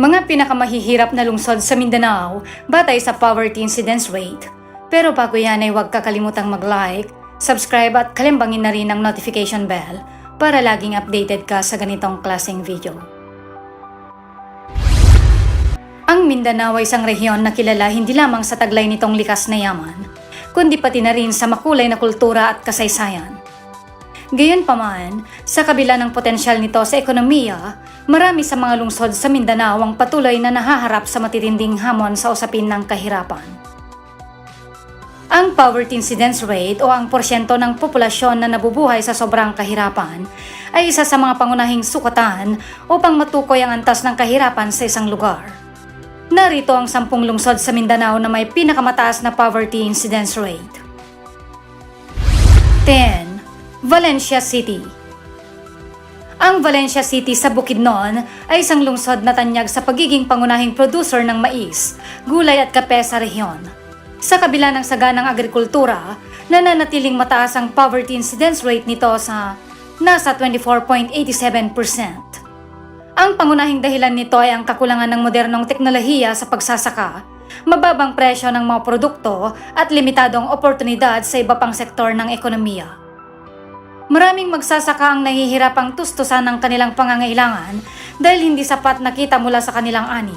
Mga pinakamahihirap na lungsod sa Mindanao batay sa poverty incidence rate. Pero bago yan ay huwag kakalimutang mag-like, subscribe at kalimbangin na rin ang notification bell para laging updated ka sa ganitong klaseng video. Ang Mindanao ay isang rehiyon na kilala hindi lamang sa taglay nitong likas na yaman, kundi pati na rin sa makulay na kultura at kasaysayan. Gayunpaman, sa kabila ng potensyal nito sa ekonomiya, marami sa mga lungsod sa Mindanao ang patuloy na nahaharap sa matitinding hamon sa usapin ng kahirapan. Ang poverty incidence rate o ang porsyento ng populasyon na nabubuhay sa sobrang kahirapan ay isa sa mga pangunahing sukatan upang matukoy ang antas ng kahirapan sa isang lugar. Narito ang sampung lungsod sa Mindanao na may pinakamataas na poverty incidence rate. 10. Valencia City Ang Valencia City sa Bukidnon ay isang lungsod na tanyag sa pagiging pangunahing producer ng mais, gulay at kape sa rehiyon. Sa kabila ng saganang agrikultura, nananatiling mataas ang poverty incidence rate nito sa nasa 24.87%. Ang pangunahing dahilan nito ay ang kakulangan ng modernong teknolohiya sa pagsasaka, mababang presyo ng mga produkto at limitadong oportunidad sa iba pang sektor ng ekonomiya. Maraming magsasaka ang nahihirapang tustusan ng kanilang pangangailangan dahil hindi sapat nakita mula sa kanilang ani.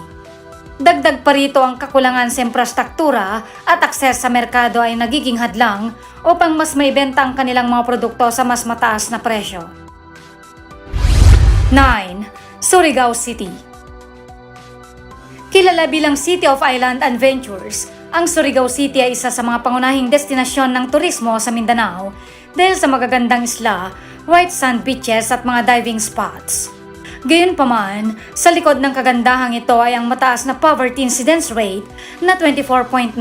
Dagdag pa rito ang kakulangan sa infrastruktura at akses sa merkado ay nagiging hadlang upang mas maibenta ang kanilang mga produkto sa mas mataas na presyo. 9. Surigao City Kilala bilang City of Island Adventures, ang Surigao City ay isa sa mga pangunahing destinasyon ng turismo sa Mindanao dahil sa magagandang isla, white sand beaches at mga diving spots. Gayunpaman, sa likod ng kagandahang ito ay ang mataas na poverty incidence rate na 24.91%.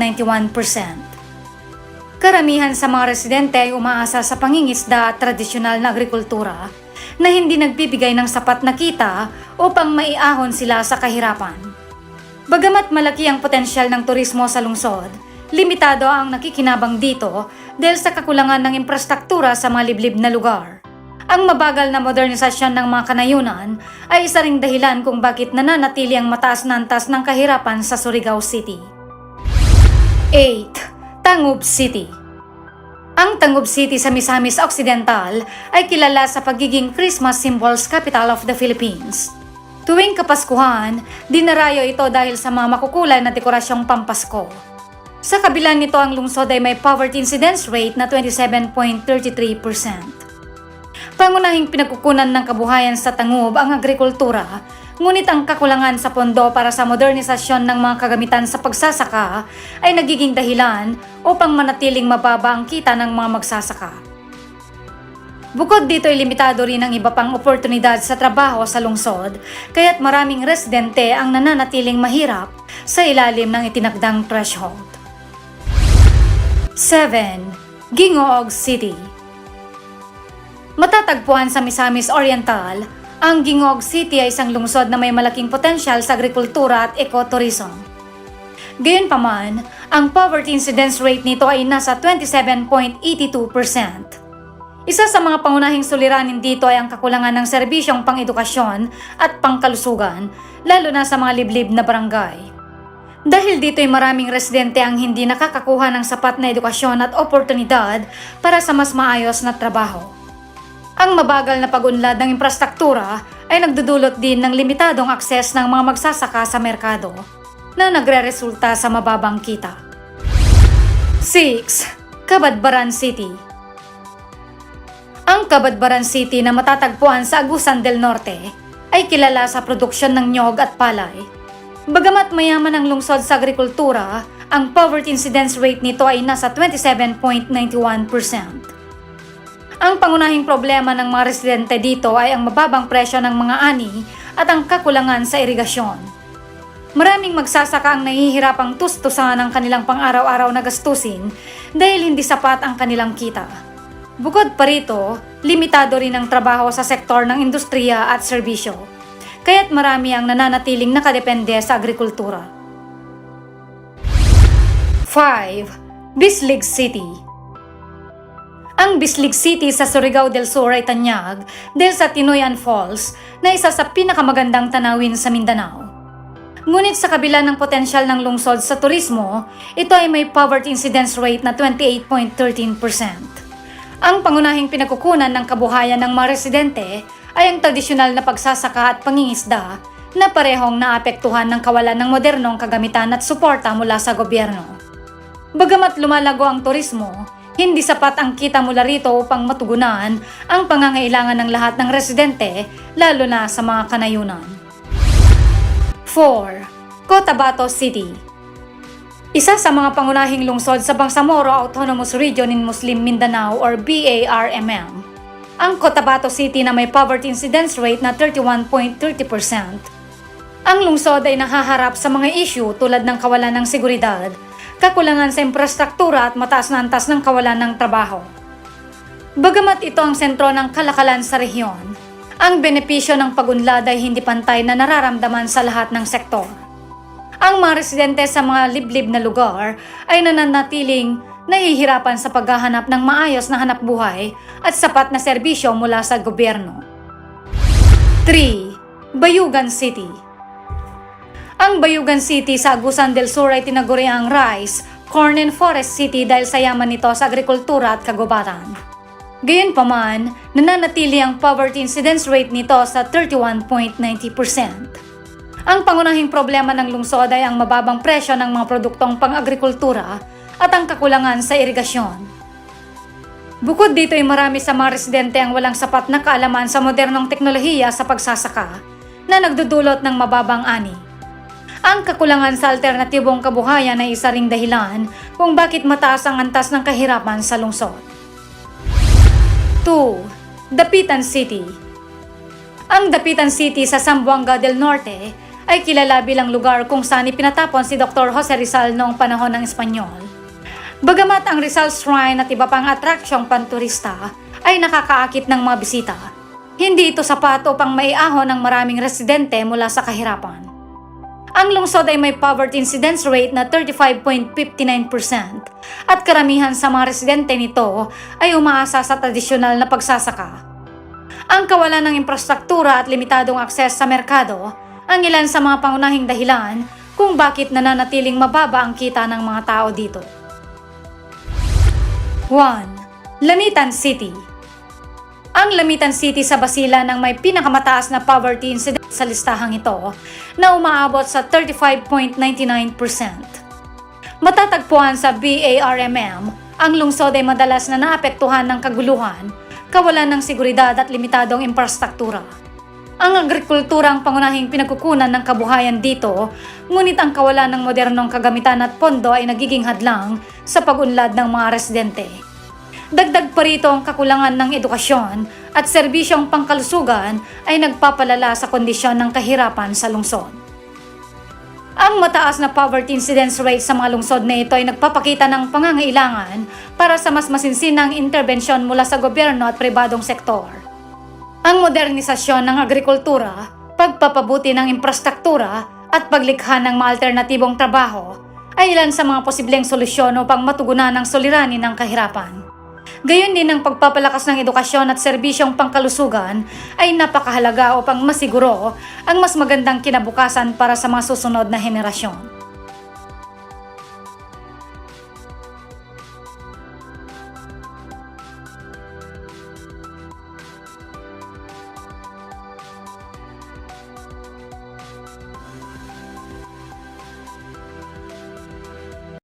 Karamihan sa mga residente ay umaasa sa pangingisda at tradisyonal na agrikultura na hindi nagbibigay ng sapat na kita upang maiahon sila sa kahirapan. Bagamat malaki ang potensyal ng turismo sa lungsod, limitado ang nakikinabang dito dahil sa kakulangan ng infrastruktura sa mga liblib na lugar. Ang mabagal na modernisasyon ng mga kanayunan ay isa ring dahilan kung bakit nananatili ang mataas na antas ng kahirapan sa Surigao City. 8. Tangub City Ang Tangub City sa Misamis Occidental ay kilala sa pagiging Christmas Symbols Capital of the Philippines. Tuwing Kapaskuhan, dinarayo ito dahil sa mga makukulay na dekorasyong pampasko. Sa kabila nito ang lungsod ay may poverty incidence rate na 27.33%. Pangunahing pinagkukunan ng kabuhayan sa Tangub ang agrikultura, ngunit ang kakulangan sa pondo para sa modernisasyon ng mga kagamitan sa pagsasaka ay nagiging dahilan upang manatiling mababa ang kita ng mga magsasaka. Bukod dito ay limitado rin ang iba pang oportunidad sa trabaho sa lungsod, kaya't maraming residente ang nananatiling mahirap sa ilalim ng itinakdang threshold. 7. Gingoog City Matatagpuan sa Misamis Oriental, ang Gingoog City ay isang lungsod na may malaking potensyal sa agrikultura at ecotourism. Gayunpaman, ang poverty incidence rate nito ay nasa 27.82%. Isa sa mga pangunahing suliranin dito ay ang kakulangan ng serbisyong pang-edukasyon at pangkalusugan, lalo na sa mga liblib na barangay. Dahil dito ay maraming residente ang hindi nakakakuha ng sapat na edukasyon at oportunidad para sa mas maayos na trabaho. Ang mabagal na pag-unlad ng infrastruktura ay nagdudulot din ng limitadong akses ng mga magsasaka sa merkado na nagre-resulta sa mababang kita. 6. Kabadbaran City Ang Kabadbaran City na matatagpuan sa Agusan del Norte ay kilala sa produksyon ng nyog at palay. Bagamat mayaman ang lungsod sa agrikultura, ang poverty incidence rate nito ay nasa 27.91%. Ang pangunahing problema ng mga residente dito ay ang mababang presyo ng mga ani at ang kakulangan sa irigasyon. Maraming magsasaka ang nahihirapang tustusan ang kanilang pang-araw-araw na gastusin dahil hindi sapat ang kanilang kita. Bukod pa rito, limitado rin ang trabaho sa sektor ng industriya at serbisyo, kaya't marami ang nananatiling nakadepende sa agrikultura. 5. Bislig City ang Bislig City sa Surigao del Sur ay tanyag dahil sa Tinoyan Falls na isa sa pinakamagandang tanawin sa Mindanao. Ngunit sa kabila ng potensyal ng lungsod sa turismo, ito ay may poverty incidence rate na 28.13%. Ang pangunahing pinagkukunan ng kabuhayan ng mga residente ay ang tradisyonal na pagsasaka at pangingisda na parehong naapektuhan ng kawalan ng modernong kagamitan at suporta mula sa gobyerno. Bagamat lumalago ang turismo, hindi sapat ang kita mula rito upang matugunan ang pangangailangan ng lahat ng residente, lalo na sa mga kanayunan. 4. Cotabato City Isa sa mga pangunahing lungsod sa Bangsamoro Autonomous Region in Muslim Mindanao or BARMM, ang Cotabato City na may poverty incidence rate na 31.30%. Ang lungsod ay nahaharap sa mga issue tulad ng kawalan ng seguridad, kakulangan sa infrastruktura at mataas na antas ng kawalan ng trabaho. Bagamat ito ang sentro ng kalakalan sa rehiyon, ang benepisyo ng pagunlad ay hindi pantay na nararamdaman sa lahat ng sektor. Ang mga residente sa mga liblib na lugar ay nananatiling nahihirapan sa paghahanap ng maayos na hanap buhay at sapat na serbisyo mula sa gobyerno. 3. Bayugan City Ang Bayugan City sa Agusan del Sur ay tinaguri ang rice, corn and forest city dahil sa yaman nito sa agrikultura at kagubatan. Gayunpaman, nananatili ang poverty incidence rate nito sa 31.90%. Ang pangunahing problema ng lungsod ay ang mababang presyo ng mga produktong pang-agrikultura at ang kakulangan sa irigasyon. Bukod dito ay marami sa mga residente ang walang sapat na kaalaman sa modernong teknolohiya sa pagsasaka na nagdudulot ng mababang ani. Ang kakulangan sa alternatibong kabuhayan ay isa ring dahilan kung bakit mataas ang antas ng kahirapan sa lungsod. 2. Dapitan City Ang Dapitan City sa Zamboanga del Norte ay kilala bilang lugar kung saan ipinatapon si Dr. Jose Rizal noong panahon ng Espanyol. Bagamat ang Rizal Shrine at iba pang atraksyong panturista ay nakakaakit ng mga bisita, hindi ito sapat upang maiahon ng maraming residente mula sa kahirapan. Ang lungsod ay may poverty incidence rate na 35.59% at karamihan sa mga residente nito ay umaasa sa tradisyonal na pagsasaka. Ang kawalan ng infrastruktura at limitadong akses sa merkado ang ilan sa mga pangunahing dahilan kung bakit nananatiling mababa ang kita ng mga tao dito. 1. Lamitan City ang Lamitan City sa Basilan ang may pinakamataas na poverty incidence sa listahang ito na umaabot sa 35.99%. Matatagpuan sa BARMM, ang lungsod ay madalas na naapektuhan ng kaguluhan, kawalan ng seguridad at limitadong infrastruktura. Ang agrikultura ang pangunahing pinagkukunan ng kabuhayan dito, ngunit ang kawalan ng modernong kagamitan at pondo ay nagiging hadlang sa pag-unlad ng mga residente. Dagdag pa rito ang kakulangan ng edukasyon at serbisyong pangkalusugan ay nagpapalala sa kondisyon ng kahirapan sa lungsod. Ang mataas na poverty incidence rate sa mga lungsod na ito ay nagpapakita ng pangangailangan para sa mas masinsinang interbensyon mula sa gobyerno at pribadong sektor. Ang modernisasyon ng agrikultura, pagpapabuti ng infrastruktura at paglikha ng mga alternatibong trabaho ay ilan sa mga posibleng solusyon upang matugunan ang suliranin ng kahirapan. Gayon din ang pagpapalakas ng edukasyon at serbisyong pangkalusugan ay napakahalaga upang masiguro ang mas magandang kinabukasan para sa mga susunod na henerasyon.